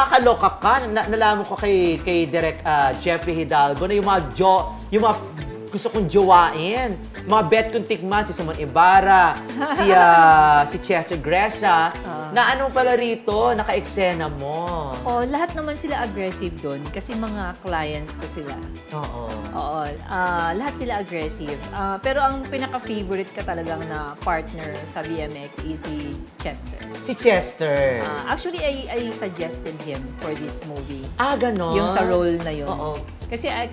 nakakaloka ka. Na, nalaman ko kay, kay Direk ah, Jeffrey Hidalgo na yung mga jo, yung mga gusto kong jowain. Mga bet kong tikman, si Simon Ibarra, si, ah, si Chester Gresha, Ah. na ano pala rito, naka-eksena mo. Oh, lahat naman sila aggressive doon kasi mga clients ko sila. Oo. Oo, ah, lahat sila aggressive. Ah, pero ang pinaka-favorite ka talagang na partner sa BMX is si Chester. Si Chester. Ah, actually, I, I suggested him for this movie. ah, ganon? Yung sa role na yun. Oo. Kasi ah,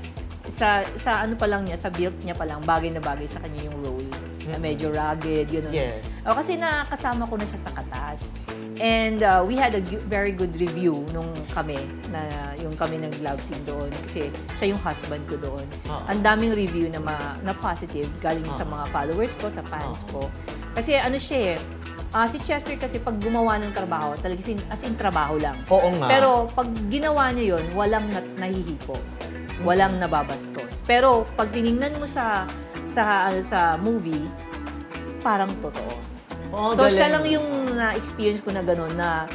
sa sa ano pa lang niya, sa build niya pa lang, bagay na bagay sa kanya yung role. Na medyo rugged, yun. Yes. O, kasi nakasama ko na siya sa Katas. And uh, we had a very good review nung kami, na yung kami ng love scene doon. Kasi siya yung husband ko doon. Oo. Ang daming review na, ma, na positive galing sa Oo. mga followers ko, sa fans Oo. ko. Kasi ano siya eh, ah, si Chester kasi pag gumawa ng trabaho, talaga sin- as in trabaho lang. Oo nga. Pero pag ginawa niya yon walang nat- nahihipo. Walang nababastos. Pero pag tiningnan mo sa sa ano, sa movie, parang totoo. Oo, so siya galing. lang yung na-experience ko na gano'n na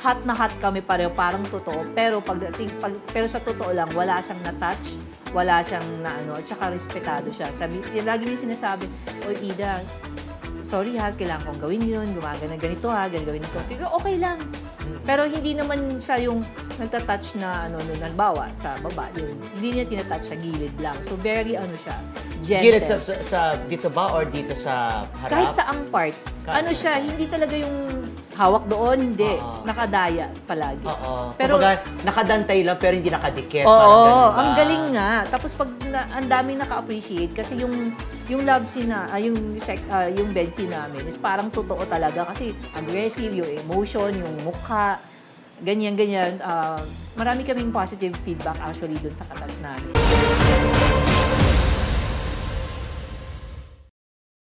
hot na hot kami pareho, parang totoo. Pero pagdating pag, pero sa totoo lang, wala siyang na-touch, wala siyang na ano, at saka respetado siya. Sabi, yung lagi niya sinasabi, Oy Ida, sorry ha, kailangan kong gawin yun, gumagana ganito ha, ganito, ganito. Sige, okay lang. Pero hindi naman siya yung nagtatouch na ano, no, halimbawa, sa baba, yun. Hindi niya tinatouch sa gilid lang. So, very ano siya, gentle. Gilid sa, sa, sa dito ba or dito sa harap? Kahit sa ang part, Kahit- ano siya, hindi talaga yung hawak doon, hindi. Oo. Nakadaya palagi. Oo. Pero- Kumbaga, nakadantay lang pero hindi nakadikit. Oo, ba? ang galing Tapos pag na, ang daming naka-appreciate kasi yung yung love scene na, ah, yung sec, ah, yung bed scene namin is parang totoo talaga kasi aggressive, yung emotion, yung mukha, ganyan ganyan. Ah, marami kaming positive feedback actually dun sa katas namin.